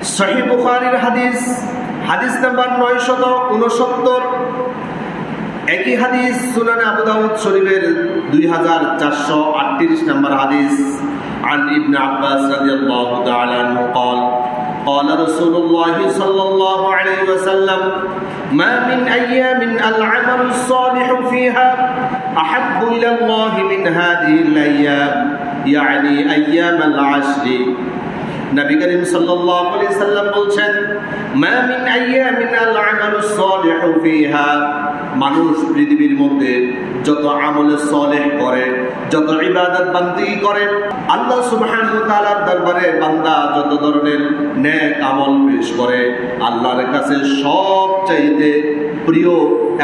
সহি বুখারীর হাদিস হাদিস নাম্বার নয়শত উনসত্তর একই হাদিস সুনানে আবু দাউদ শরীফের দুই হাজার চারশো আটত্রিশ নম্বর হাদিস عن ابن عباس رضي الله تعالى عنه قال قال رسول الله صلى الله عليه وسلم ما من أيام العمل الصالح فيها أحب إلى الله من هذه الأيام يعني أيام العشر নবী করিম সাল্লাল্লাহু আলাইহি সাল্লাম বলছেন, মা মিন আইয়ামিন আল আমালুস ফিহা। মানুষ পৃথিবীর মধ্যে যত আমলে সলেহ করে, যত ইবাদত বান্দিগি করে, আল্লাহ সুবহানাহু ওয়া তাআলার দরবারে বান্দা যত ধরনের নেক আমল পেশ করে, আল্লাহর কাছে সব চাইতে প্রিয়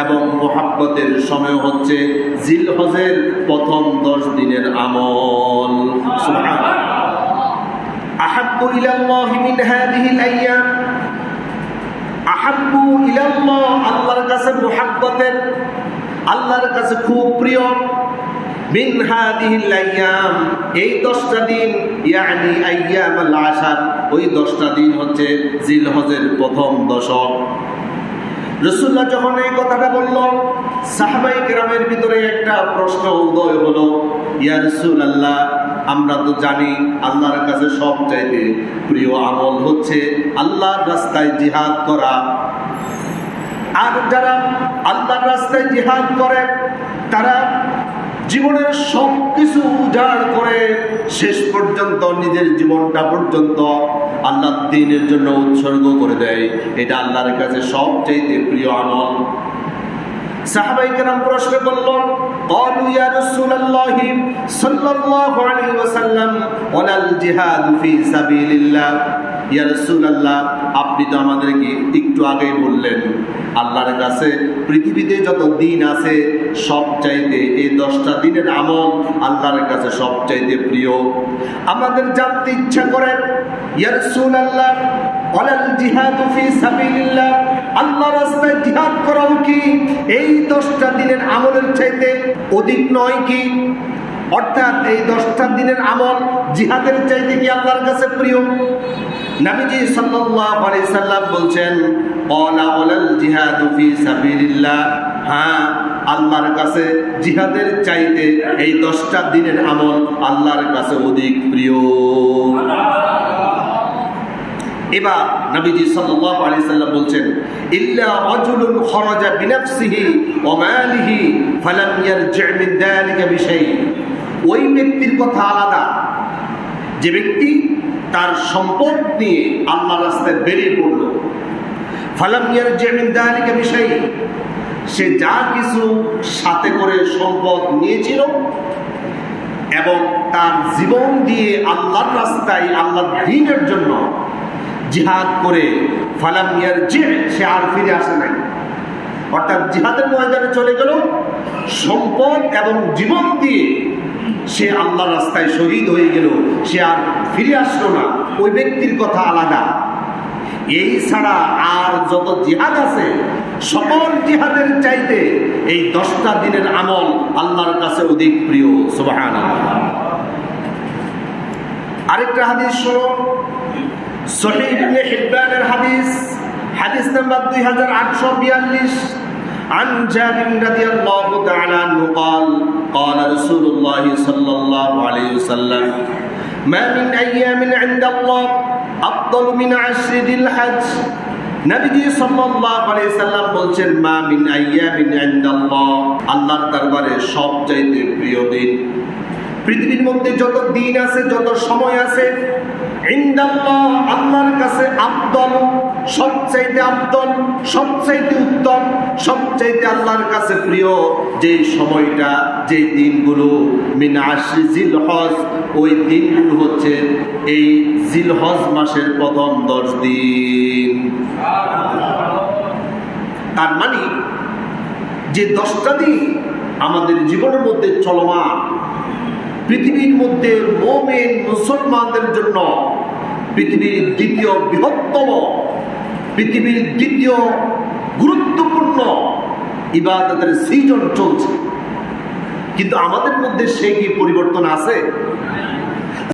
এবং মোহাব্বতের সময় হচ্ছে জিলহজের প্রথম দশ দিনের আমল। أحب إلى الله من هذه الأيام أحب إلى الله আল্লাহর কাছে মুহাব্বতের আল্লাহর কাছে খুব প্রিয় মিন হাদিহিল আইয়াম এই দশটা দিন ইয়ানি আইয়াম আল আশার ওই দশটা দিন হচ্ছে জিলহজের প্রথম দশক রসুল্লাহ যখন এই কথাটা বলল, সাহাবাই গ্রামের ভিতরে একটা প্রশ্ন উদয় হলো, ইয়া রসুল আল্লাহ আমরা তো জানি আল্লাহর কাছে সব চাইতে প্রিয় আমল হচ্ছে আল্লাহর রাস্তায় জিহাদ করা। আর যারা আল্লাহর রাস্তায় জিহাদ করে, তারা জীবনের সব কিছু উজাড় করে শেষ পর্যন্ত নিজের জীবনটা পর্যন্ত আল্লাহ দিনের জন্য উৎসর্গ করে দেয় এটা আল্লাহর কাছে সবচাইতে প্রিয় আমল সাহাবাই কেরাম প্রশ্ন করল قالوا يا رسول الله صلى الله عليه وسلم ولا الجهاد في سبيل الله ইয়া রাসূলুল্লাহ আপনি তো আমাদেরকে একটু আগেই বললেন, আল্লাহর কাছে পৃথিবীতে যত দিন আছে সব চাইতে এই দশটা দিনের আমল আল্লাহর কাছে সব চাইতে প্রিয়। আমাদের জানতে ইচ্ছা করে, ইয়া রাসূলুল্লাহ, ওয়ালাল জিহাদু ফি সাবিলিল্লাহ আল্লাহ জিহাদ কি? এই দশটা দিনের চাইতে অধিক নয় কি? অর্থাৎ এই দশটা দিনের আমল জিহাদের চাইতে কি আল্লাহর কাছে প্রিয়? নবীজি সাল্লাল্লাহু আলাইহি সাল্লাম বলছেন ক্বালা ওয়ালাল জিহাদু ফি সাবিলিল্লাহ। হ্যাঁ আল্লাহর কাছে জিহাদের চাইতে এই দশটা দিনের আমল আল্লাহর কাছে অধিক প্রিয়। এবার নবীজি সাল্লাল্লাহু আলাইহি সাল্লাম বলছেন, ইল্লা রাজুলুন খরাজা বিনাফসিহি ওয়া মালিহি ফালাম ইয়ারজি' মিন যালিকা বিশাই। ওই ব্যক্তির কথা আলাদা যে ব্যক্তি তার সম্পদ নিয়ে আল্লাহ রাস্তায় বেরিয়ে পড়ল, ফালাম ইয়ারজি' মিন যালিকা বিশাই, সে যা কিছু সাথে করে সম্পদ নিয়েছিল এবং তার জীবন দিয়ে আল্লাহর রাস্তায়, আল্লাহর দিনের জন্য জিহাদ করে ফালাম ইয়ার যে সে আর ফিরে আসে নাই। অর্থাৎ জিহাদের ময়দানে চলে গেল, সম্পদ এবং জীবন দিয়ে সে আল্লাহ রাস্তায় শহীদ হয়ে গেল সে আর ফিরে আসলো না ওই ব্যক্তির কথা আলাদা এই ছাড়া আর যত জিহাদ আছে সকল জিহাদের চাইতে এই দশটা দিনের আমল আল্লাহর কাছে অধিক প্রিয় সুবাহান আরেকটা হাদিস শোনো সহিহ ইবনে হিব্বানের হাদিস হাদিস নাম্বার 2842 عن جابر رضي الله تعالى عنه قال قال رسول الله صلى الله عليه وسلم ما من أيام عند الله أفضل من عشر ذي الحج নবীজি সাল্লাল্লাহু আলাইহি সাল্লাম বলছেন মা মিন আইয়ামিন ইনদাল্লাহ আল্লাহর দরবারে সবচাইতে প্রিয় দিন পৃথিবীর মধ্যে যত দিন আছে যত সময় আছে ইনদাল্লাহ আল্লাহর কাছে আব্দল সবচাইতে আব্দল সবচাইতে উত্তম সবচাইতে আল্লাহর কাছে প্রিয় যে সময়টা যে দিনগুলো মিন আশি জিলহজ, ওই দিনগুলো হচ্ছে এই জিলহজ মাসের প্রথম দশ দিন। তার মানে যে দশটা দিন আমাদের জীবনের মধ্যে চলমান, পৃথিবীর মধ্যে মোমেন মুসলমানদের জন্য পৃথিবীর দ্বিতীয় বৃহত্তম, পৃথিবীর দ্বিতীয় গুরুত্বপূর্ণ ইবাদতের সৃজন চলছে। কিন্তু আমাদের মধ্যে সে কি পরিবর্তন আছে?